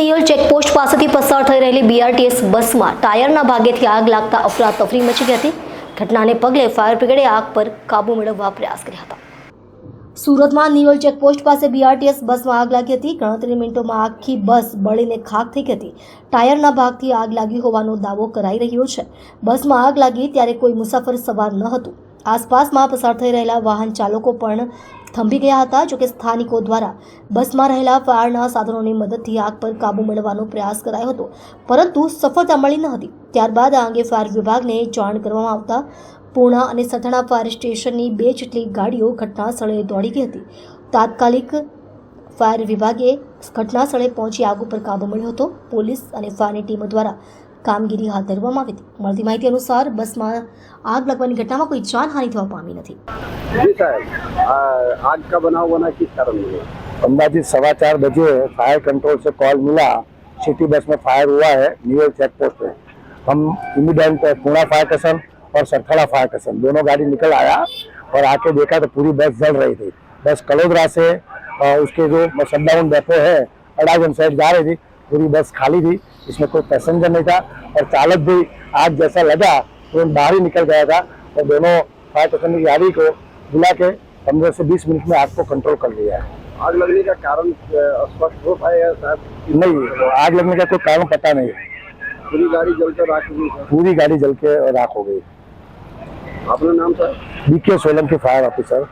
Niyol checkpost પાસેથી પસાર થઈ રહેલી બીઆરટીએસ બસમાં ટાયરના ભાગેથી આગ લાગતા અફરાતફરી મચી ગઈ હતી ઘટનાને પગલે ફાયર બ્રિગેડે આગ પર કાબૂ મેળવવા પ્રયાસ કર્યા હતા સુરતમાં નિયોલ ચેકપોસ્ટ પાસે બીઆરટીએસ બસમાં આગ લાગી હતી ગણતરી મિનિટોમાં આખી બસ બળીને ખાક થઈ ગઈ હતી ટાયરના ભાગથી આગ લાગી હોવાનો દાવો કરાઈ રહ્યો છે બસમાં આગ લાગી ત્યારે કોઈ મુસાફર સવાર ન હતું આસપાસમાં પસાર થઈ રહેલા વાહન ચાલકો પણ થંભી ગયા હતા જોકે સ્થાનિકો દ્વારા બસમાં રહેલા ફાયરના સાધનોની મદદથી આગ પર કાબૂ મેળવવાનો પ્રયાસ કરાયો હતો પરંતુ સફળતા મળી ન હતી ત્યારબાદ આ અંગે ફાયર વિભાગને જાણ કરવામાં આવતા પૂણા અને સથાણા ફાયર સ્ટેશનની બે જેટલી ગાડીઓ ઘટના સ્થળે દોડી ગઈ હતી તાત્કાલિક ફાયર વિભાગે ઘટના સ્થળે પહોંચી આગ ઉપર કાબૂ મળ્યો હતો પોલીસ અને ફાયરની ટીમો દ્વારા कामगिरी हाल दरवामाविद माहिती माहितीनुसार बसमा आग लागવાની ઘટનામાં કોઈ જાનહાનિ થવા પામી નથી. ઠીક આ આગ કા બના હોવા ના કી કારણ મેં. અમાજી સવા 4 બજે ફાયર કંટ્રોલ સે કોલ મિલા છેટી બસ મે ફાયર હુઆ હે નિયર સેક્ટર સે. હમ ઇમિડિયન્ટ પુણા ફાયર કસન ઓર સરથાળા ફાયર કસન દોનો ગાડી નિકલ આયા ઓર આકે દેખા તો પૂરી બસ જલ રહી થી. બસ કલોદરા સે ઉસકે જો મસંડાઉન બેટો હે અડા ગન સાઈડ જા રહે જી પૂરી બસ ખાલી થી. इसमें कोई पैसेंजर नहीं था और चालक भी आज जैसा लगा तुरंत बाहर ही निकल गया था और दोनों फायर स्टेशन की गाड़ी को बुला के पंद्रह से बीस मिनट में आग को कंट्रोल कर लिया है आग लगने का कारण स्पष्ट हो पाया नहीं आग लगने का कोई कारण पता नहीं है पूरी गाड़ी जल कर राख हो गई पूरी गाड़ी जल के राख हो गई अपना नाम सर बीके सोलम के फायर ऑफिसर